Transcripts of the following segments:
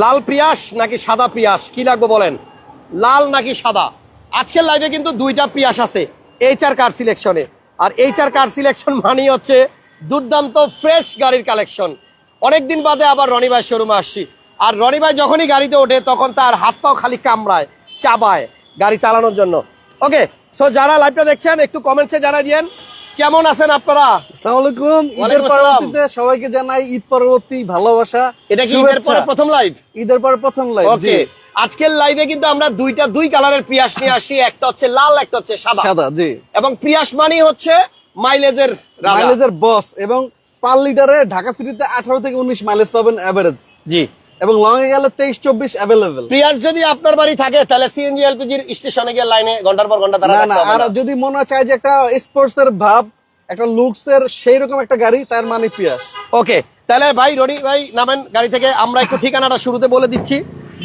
লাল Prius নাকি সাদা Prius? কি লাগবে বলেন? লাল নাকি সাদা? আজকের লাইভে কিন্তু দুইটা প্রিয়াস আছে এইচআর কার সিলেকশনে আর এইচআর কার সিলেকশন মানেই হচ্ছে দুর্দান্ত ফ্রেশ গাড়ির কালেকশন অনেকদিন বাদে আবার রনি ভাই শোরুমে আসছি। আর রনি ভাই যখনই গাড়িতে ওঠে, তখন তার হাত পাও খালি কামড়ায়, চাবায় গাড়ি চালানোর জন্য। ওকে সো যারা লাইভটা দেখছেন, একটু কমেন্টসে জানাই দিয়েন। কেমন আছেন আপনারা? আসসালামু আলাইকুম। ঈদের পরবর্তীতে সবাইকে জানাই ঈদ পরবর্তী ভালোবাসা এটা কি ঈদের পরে প্রথম লাইভ ঈদের পরে প্রথম লাইভ ওকে আজকের লাইভে কিন্তু আমরা দুইটা দুই কালারের পিয়াস নিয়ে আসি। একটা হচ্ছে লাল একটা হচ্ছে সাদা। সাদা জি। এবং পিয়াস মানি হচ্ছে মাইলেজের মাইলেজের বস এবং পার লিটারে ঢাকা সিটিতে আঠারো থেকে উনিশ মাইলেজ পাবেন এভারেজ জি। এবং লং এ গেলে তেইশ চব্বিশ অ্যাভেলেবেল পিয়াস যদি আপনার বাড়ি থাকে তাহলে সিএনজি এলপিজির স্টেশনে গিয়ে লাইনে ঘণ্টার পর ঘণ্টা তারা না না আর যদি মনে চায় যে একটা স্পোর্টস এর ভাব একটা লুকস এর সেই রকম একটা গাড়ি তার মানে পিয়াস ওকে তাহলে ভাই রনি ভাই নামেন গাড়ি থেকে। আমরা একটু ঠিকানাটা শুরুতে বলে দিচ্ছি।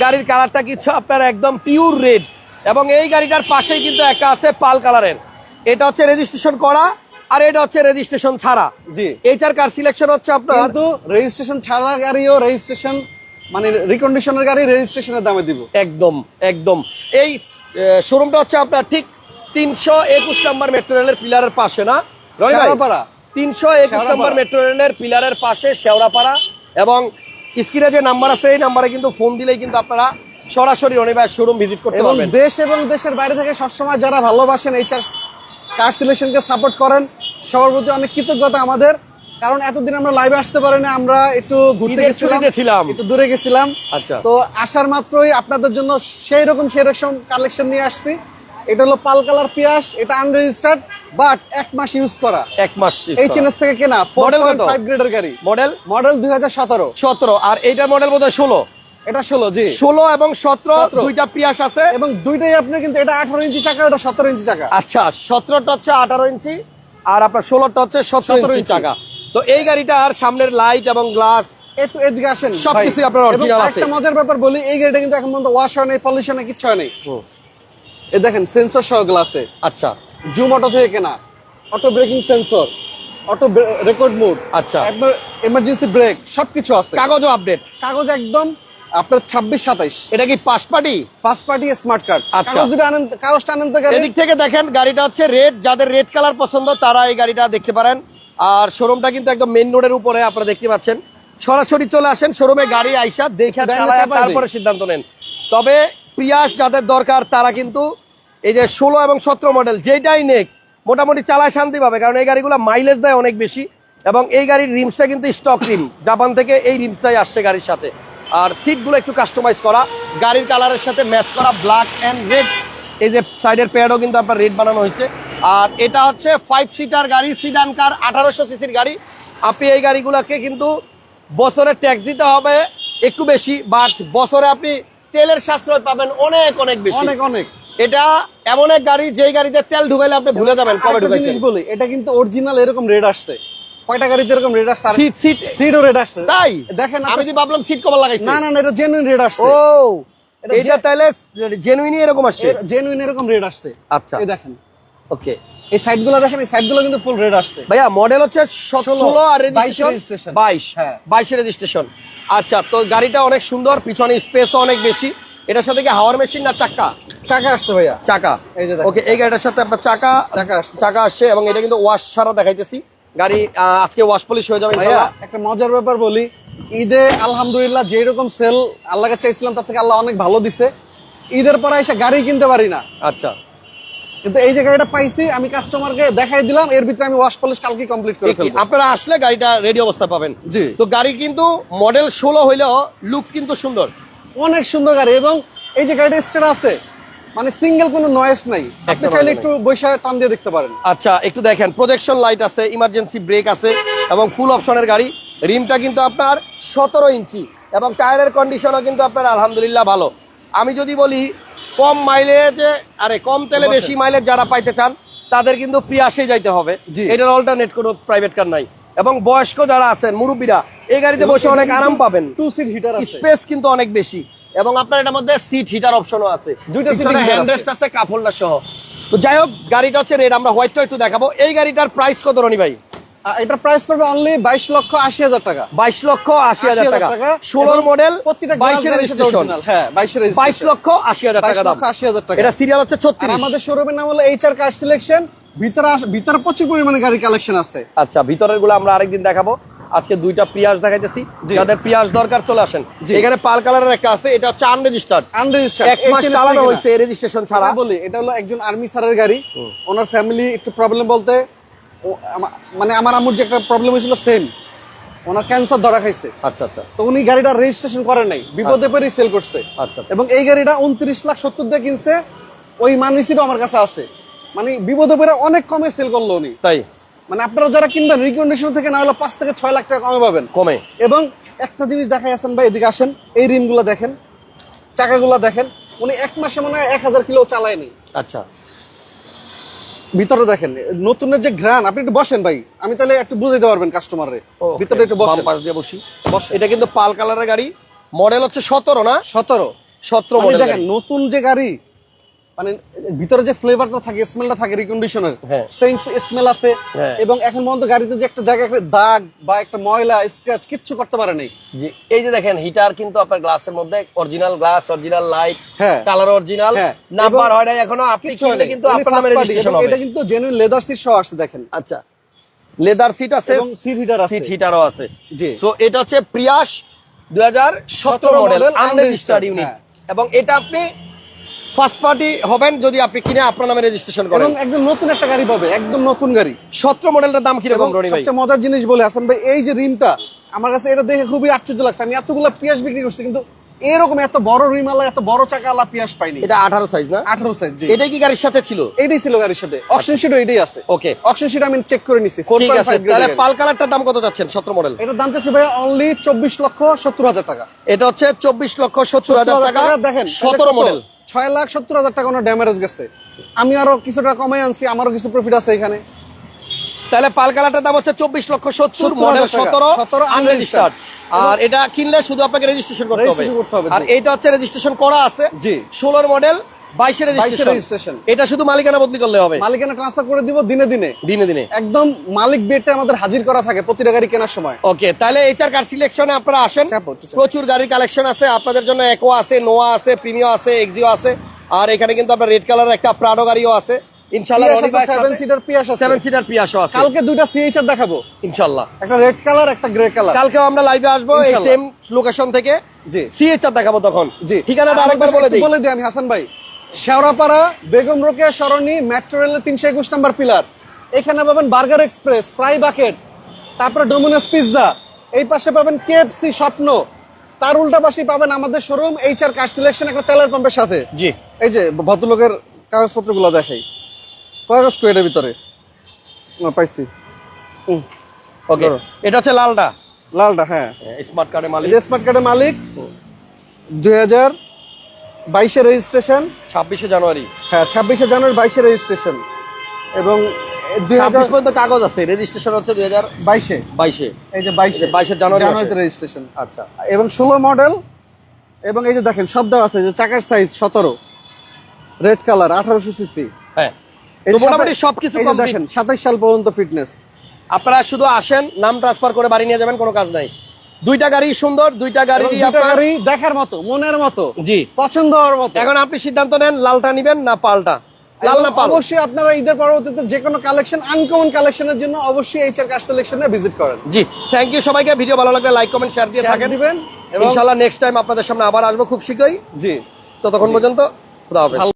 গাড়ির কালারটা কিছু আপনার একদম পিওর রেড এবং এই গাড়িটার পাশেই কিন্তু একটা আছে পাল কালারের এটা হচ্ছে রেজিস্ট্রেশন করা আর এটা হচ্ছে রেজিস্ট্রেশন ছাড়া। জি। এইচআর কার সিলেকশন হচ্ছে আপনার। কিন্তু রেজিস্ট্রেশন ছাড়া গাড়িও রেজিস্ট্রেশন মানে রিকন্ডিশনের গাড়ি রেজিস্ট্রেশনের দামে দিব। একদম একদম। এই শোরুমটা হচ্ছে আপনার ঠিক তিনশো একুশ নাম্বার মেট্রো রেলের পিলারের পাশে না? শেওড়াপাড়া। তিনশো একুশ। নাম্বার মেট্রো রেলের পিলারের পাশে শেওড়াপাড়া এবং স্ক্রিনে যে নাম্বার আছে এই নাম্বারে কিন্তু ফোন দিলেই কিন্তু আপনারা সরাসরি রনি শোরুম ভিজিট করতে এবং পারবেন। দেশ এবং দেশের বাইরে থেকে সবসময় যারা ভালোবাসেন এই কার সিলেকশনকে সাপোর্ট করেন সবার প্রতি অনেক কৃতজ্ঞতা আমাদের। কারণ এতদিন আমরা লাইভে আসতে পারি না আমরা একটু ঘুরতে গেছিলাম ছিলাম। একটু দূরে গেছিলাম। আচ্ছা। তো আসার মাত্রই আপনাদের জন্য সেই রকম সেই রকম কালেকশন নিয়ে আসছি। এটা হলো পাল কালার পিয়াস এটা আনরেজিস্টার্ড বাট এক মাস ইউজ করা। এক মাস এইচ এন এস থেকে কেনা মডেল কত? ফাইভ গ্রেডের গাড়ি। মডেল মডেল দুই হাজার সতেরো। সতেরো। আর এইটা মডেল বোধ হয় ষোলো? এটা ষোলো জি। ষোলো এবং সতেরো 17 দুইটা পিয়াস আছে। এবং দুইটাই আপনার কিন্তু এটা আঠারো ইঞ্চি চাকা এটা সতেরো ইঞ্চি চাকা। আচ্ছা সতেরোটা হচ্ছে আঠারো ইঞ্চি আর আপনার ষোলোটা হচ্ছে সতেরো 17 ইঞ্চি ইঞ্চি। চাকা। তো এই গাড়িটার সামনের লাইট এবং গ্লাস একটু এদিকে আসেন সবকিছুই ভাই। আপনার original আছে। আরেকটা মজার ব্যাপার বলি এই গাড়িটা কিন্তু এখন পর্যন্ত ওয়াশ হয় নাই পলিশ হয় নাই কিচ্ছু হয় নাই। এই দেখেন সেন্সর সহ গ্লাসে আচ্ছা। জুম অটো থেকে কেনা। Auto braking sensor auto record mode আচ্ছা। একবার এমার্জেন্সি ব্রেক সবকিছু আছে। কাগজও আপডেট কাগজ একদম আপনার ছাব্বিশ সাতাইশ। এটা কি পাশ party first party smart card কাগজটা আনেন তো এদিক থেকে দেখেন গাড়িটা হচ্ছে রেড যাদের রেড কালার পছন্দ তারা এই গাড়িটা দেখতে পারেন। আর শোরুমটা কিন্তু একদম মেন রোডের উপরে আপনারা দেখতে পাচ্ছেন। সরাসরি চলে আসেন শোরুমে গাড়ি আইসা দেখে তারপরে সিদ্ধান্ত নেন। তবে প্রিয়াস যাদের দরকার তারা কিন্তু এই যে ষোলো এবং সতেরো মডেল যেটাই নেক মোটামুটি চালায় শান্তি পাবে কারণ এই গাড়িগুলো মাইলেজ দেয় অনেক বেশি এবং এই গাড়ির রিমসটা কিন্তু স্টক রিম জাপান থেকে এই রিমসটাই আসছে গাড়ির সাথে। আর সিটগুলো একটু কাস্টমাইজ করা। গাড়ির কালারের সাথে ম্যাচ করা ব্ল্যাক অ্যান্ড রেড এই যে সাইডের প্যাডও কিন্তু আপনার রেড বানানো হয়েছে। আর এটা হচ্ছে ফাইভ সিটার গাড়ি সিডান কার আঠারোশো সিসির গাড়ি। আপনি এই গাড়িগুলোকে কিন্তু বছরে ট্যাক্স দিতে হবে একটু বেশি বাট বছরে আপনি তেলের সাশ্রয় পাবেন অনেক অনেক বেশি। অনেক অনেক। এটা এমন এক গাড়ি যেই গাড়িতে তেল ঢুকাইলে আপনি ভুলে যাবেন কবে ঢুকাইছেন। বলি এটা কিন্তু অরিজিনাল এরকম রেড আসছে। কয়টা গাড়িতে এরকম রেড আসছে? সিট সিট সিটও রেড আসছে। তাই? দেখেন আমি তো ভাবলাম সিট কভার লাগাইছি। না না না এটা জেনুইন রেড আসছে। ও এটা তাহলে জেনুইনই এরকম আসছে। জেনুইন এরকম রেড আসছে। আচ্ছা। এই দেখেন। ওকে এই সাইডগুলো দেখেন এই সাইডগুলো কিন্তু ফুল রেড আসছে। ভাইয়া মডেল হচ্ছে ষোলো আর রেজিস্ট্রেশন registration। বাইশ। হ্যাঁ। বাইশে রেজিস্ট্রেশন আচ্ছা তো গাড়িটা অনেক সুন্দর পিছনে স্পেসও অনেক বেশি। এটার সাথে কি হাওয়ার মেশিন না চাকা? চাকা আসছে ভাইয়া। চাকা। এই যে ওকে এই গাড়িটার সাথে আপনার চাকা চাকা আসছে। চাকা আসছে এবং এটা কিন্তু ওয়াশ ছাড়া দেখাইতেছি। গাড়ি আজকে ওয়াশ পলিশ হয়ে যাবে ভাইয়া ইনশাআল্লাহ। একটা মজার ব্যাপার বলি ঈদে আলহামদুলিল্লাহ যে রকম সেল আল্লাহকে চাইছিলাম তার থেকে আল্লাহ অনেক ভালো দিছে। ঈদের পরে এসে গাড়ি কিনতে পারি না। আচ্ছা। কিন্তু এই যে গাড়িটা পাইছি আমি কাস্টমারকে দেখাই দিলাম এর ভিতরে আমি ওয়াশ পলিশ কালকে কমপ্লিট করে ফেলব। আপনারা আসলে গাড়িটা রেডি অবস্থা পাবেন। জি। তো গাড়ি কিন্তু মডেল ষোলো হইলেও লুক কিন্তু সুন্দর। অনেক সুন্দর গাড়ি এবং এই যে গাড়িটা স্টার আছে মানে সিঙ্গেল কোনো নয়েস নাই। আপনি চাইলে একটু বৈশাখ টান দিয়ে দেখতে পারেন। আচ্ছা একটু দেখেন প্রজেকশন লাইট আছে ইমার্জেন্সি ব্রেক আছে এবং ফুল অপশনের গাড়ি। রিমটা কিন্তু আপনার সতেরো ইঞ্চি এবং টায়ারের কন্ডিশনও কিন্তু আপনার আলহামদুলিল্লাহ ভালো। আমি যদি বলি কম মাইলেজে আরে কম তেলে বেশি মাইলেজ যারা পাইতে চান তাদের কিন্তু প্রিয়াসে যাইতে হবে। এটার অল্টারনেট কোনো প্রাইভেট কার নাই। এবং বয়স্ক যারা আছেন মুরব্বীরা এই গাড়িতে বসে অনেক আরাম পাবেন। টু সিট হিটার স্পেস কিন্তু অনেক বেশি। এবং আপনার এটার মধ্যে সিট হিটার অপশনও আছে। দুইটা heater হ্যান্ড আছে। রেস্ট আছে কাপ হোল্ডার সহ। তো যাই হোক গাড়িটা হচ্ছে রেড আমরা হোয়াইটটা একটু দেখাবো। এই গাড়িটার প্রাইস কত রনি ভাই? এটার প্রাইস পড়বে অনলি বাইশ লক্ষ আশি হাজার টাকা। বাইশ লক্ষ আশি হাজার টাকা। ষোলোর মডেল প্রতিটা বাইশের রেজিস্ট্রেশন হ্যাঁ বাইশের বাইশ লক্ষ আশি হাজার টাকা দাম। আশি হাজার টাকা। এটা সিরিয়াল হচ্ছে ছত্রিশ। আমাদের শোরুমের নাম হলো এইচআর কার সিলেকশন ভিতরে ভিতরে প্রচুর পরিমাণে গাড়ি কালেকশন আছে। আচ্ছা ভিতরেরগুলো আমরা আরেকদিন দেখাবো। আজকে দুইটা পিয়াজ দেখাইতেছি। যাদের পিয়াজ দরকার চলে আসেন। এখানে পাল কালারের একটা আছে এটা হচ্ছে আনরেজিস্টার্ড আনরেজিস্টার্ড এক মাস চালানো হয়েছে রেজিস্ট্রেশন ছাড়া। বলি এটা হলো একজন আর্মি স্যারের গাড়ি। ওনার ফ্যামিলি একটু প্রবলেম বলতে। মানে আমার আম্মুর যে একটা প্রবলেম হয়েছিল সেম ওনার ক্যান্সার ধরা খাইছে। আচ্ছা আচ্ছা। তো উনি গাড়িটা রেজিস্ট্রেশন করেন নাই বিপদে পরেই সেল করছে। আচ্ছা এবং এই গাড়িটা উনত্রিশ লাখ সত্তর দিয়ে কিনছে ওই মানরিসিটও আমার কাছে আছে। মানে বিপদে পরে অনেক কমে সেল করল উনি। তাই? মানে আপনারা যারা কিনবেন রিকমেন্ডেশন থেকে না হলে পাঁচ থেকে ছয় লাখ টাকা কমে পাবেন। কমে? এবং একটা জিনিস দেখাই আছেন ভাই এদিকে আসেন। এই রিমগুলো দেখেন চাকাগুলো দেখেন। উনি এক মাসে মনে হয় এক হাজার কিলো চালায়নি। আচ্ছা। ভিতরে দেখেন নতুনের যে ঘ্রাণ আপনি একটু বসেন ভাই। আমি তাহলে একটু বুঝাইতে পারবেন কাস্টমারে Okay, ভিতরে একটু বসেন। পাশ দিয়ে বসি। এটা কিন্তু পাল কালারের গাড়ি। মডেল হচ্ছে সতেরো না? সতেরো। সতেরো মডেল দেখেন নতুন যে গাড়ি মানে ভিতরে যে ফ্লেভারটা থাকে স্মেলটা থাকে রিকন্ডিশনের। সেম স্মেল আছে। হ্যাঁ। এবং এখন পর্যন্ত গাড়িতে যে একটা জায়গায় একটা দাগ বা একটা ময়লা স্ক্র্যাচ কিচ্ছু করতে পারে নাই। জি এই যে দেখেন হিটার কিন্তু আপনার গ্লাসের মধ্যে original glass original light. Colour original. Number হয়। নাই এখনও আপনি কিনলে কিন্তু আপনার নামে রেজিস্ট্রেশন হবে। এটা কিন্তু জেনুইন লেদার সিট সহ আসছে দেখেন। আচ্ছা। লেদার সিট আছে এবং সিট হিটার আছে। সিট হিটারও আছে। জি। সো এটা হচ্ছে প্রিয়াস দুই হাজার সতেরো মডেল model, আনরেজিস্টার্ড ইউনিট। এবং এটা আপনি ফার্স্ট পার্টি হবেন যদি আপনি কিনে আপনার নামে রেজিস্ট্রেশন করেন। একদম নতুন একটা গাড়ি পাবে একদম নতুন গাড়ি। সতেরো মডেলটার দাম কীরকম সবচেয়ে মজার জিনিস বলে আছেন ভাই এই যে রিমটা আমার কাছে এটা দেখে খুবই আশ্চর্য লাগছে। আমি এতগুলো পিয়াস বিক্রি করছি কিন্তু এরকম এত বড় রিমালা এত বড় চাকাওয়ালা পিয়াস পাইনি। এটা আঠারো সাইজ না? আঠারো সাইজ জি। এটাই কি গাড়ির সাথে ছিল? এটাই ছিল গাড়ির সাথে। অপশন শিটও এটাই আছে। ওকে অপশন শিট আমি চেক করে নিছি ঠিক আছে তাহলে পাল কালারটার দাম কত যাচ্ছেন সতেরো মডেল এটার দাম চাচ্ছি ভাই অনলি চব্বিশ লক্ষ সত্তর হাজার টাকা। এটা হচ্ছে চব্বিশ লক্ষ সত্তর হাজার টাকা দেখেন সতেরো মডেল ছয় লাখ সত্তর হাজার টাকা ওনার ড্যামেজ গেছে। আমি আরও কিছুটা কমাই আনছি আমারও কিছু প্রফিট আছে এখানে। তাহলে পাল কালারটার দাম হচ্ছে চব্বিশ লক্ষ সত্তর 70,000 মডেল সতেরো সতেরো 17 আনরেজিস্টার্ড আর এটা কিনলে শুধু আপনাকে রেজিস্ট্রেশন করতে হবে। আর এটা হচ্ছে রেজিস্ট্রেশন করা আছে। জি। ষোলোর মডেল বাইশের রেজিস্ট্রেশন এটা শুধু মালিকানা বদলি করলে হবে। মালিকানা ট্রান্সফার করে দিব দিনে দিনে। দিনে দিনে। একদম মালিক বেটে আমাদের হাজির করা থাকে প্রতিটা গাড়ি কেনার সময়। ওকে তাহলে এইচআর কার সিলেকশনে আপনারা আসেন। চাপো, চাপো। প্রচুর গাড়ির কালেকশন আছে। আপনাদের জন্য একোয়া আছে নোয়া আছে প্রিমিও আছে এক্সিও আছে। আর এখানে কিন্তু আপনার রেড কালার একটা প্রাডো গাড়িও আছে। ইনশাআল্লাহ সেভেন সিটার পিয়াস আছে সেভেন সিটার পিয়াসও আছে। কালকে দুইটা সিএইচআর দেখাবো। ইনশাআল্লাহ। একটা রেড কালার একটা গ্রে কালার কালকেও আমরা লাইভে আসব এই সেম লোকেশন থেকে। জি। সিএচআর দেখাবো তখন। জি। ঠিকানাটা আর আরেকবার বলে দিই। বলে দিই আমি হাসান ভাই। শেওড়াপাড়া বেগম রোকেয়া সরণি মেট্রো রেলের তিনশো একুশ নাম্বার পিলার এখানে পাবেন বার্গার এক্সপ্রেস ফ্রাই বাকেট তারপরে ডোমিনোস পিৎজা এই পাশে পাবেন কেএফসি স্বপ্ন। তার উল্টা পাশে পাবেন আমাদের showroom H R car selection একটা তেলের পাম্পের সাথে। জি। এই যে ভদ্রলোকের কাগজপত্রগুলো দেখাই কাগজ এটার ভিতরে? পাইছি। ওকে এটা হচ্ছে লালটা লালটা হ্যাঁ। স্মার্ট কার্ডের মালিক। এই স্মার্ট কার্ডের মালিক দুই হাজার বাইশের রেজিস্ট্রেশন ছাব্বিশে জানুয়ারি। হ্যাঁ ছাব্বিশে জানুয়ারি বাইশে রেজিস্ট্রেশন এবং দুই হাজার ছাব্বিশ পর্যন্ত কাগজ আছে। রেজিস্ট্রেশন হচ্ছে দুই হাজার বাইশে। বাইশে। এই যে বাইশে। 22 জানুয়ারি জানুয়ারিতে রেজিস্ট্রেশন আচ্ছা। এবং ষোলো মডেল এবং এই যে দেখেন সব দেওয়া আছে যে চাকার সাইজ সতেরো রেড কালার আঠারোশো সিসি হ্যাঁ। মোটামুটি সবকিছু দেখেন সাতাইশ সাল পর্যন্ত ফিটনেস আপনারা শুধু আসেন নাম ট্রান্সফার করে বাড়ি নিয়ে যাবেন কোনো কাজ নাই। দুইটা গাড়ি সুন্দর দুইটা গাড়ি গাড়ি দেখার মতো মনের মতো জি। পছন্দ হওয়ার মতো। এখন আপনি সিদ্ধান্ত নেন লালটা নিবেন না পালটা? লাল না পাল? অবশ্যই আপনারা ঈদের পরবর্তীতে যে কোনো কালেকশন আনকমন কালেকশনের জন্য অবশ্যই এইচআর কার সিলেকশনে ভিজিট করেন। জি থ্যাংক ইউ সবাইকে। ভিডিও ভালো লাগলে লাইক কমেন্ট শেয়ার দিয়ে থাকেন। দিবেন এবং ইনশাআল্লাহ নেক্সট টাইম আপনাদের সামনে আবার আসব খুব শীঘ্রই। জি। ততক্ষণ পর্যন্ত খুদা হাফেজ।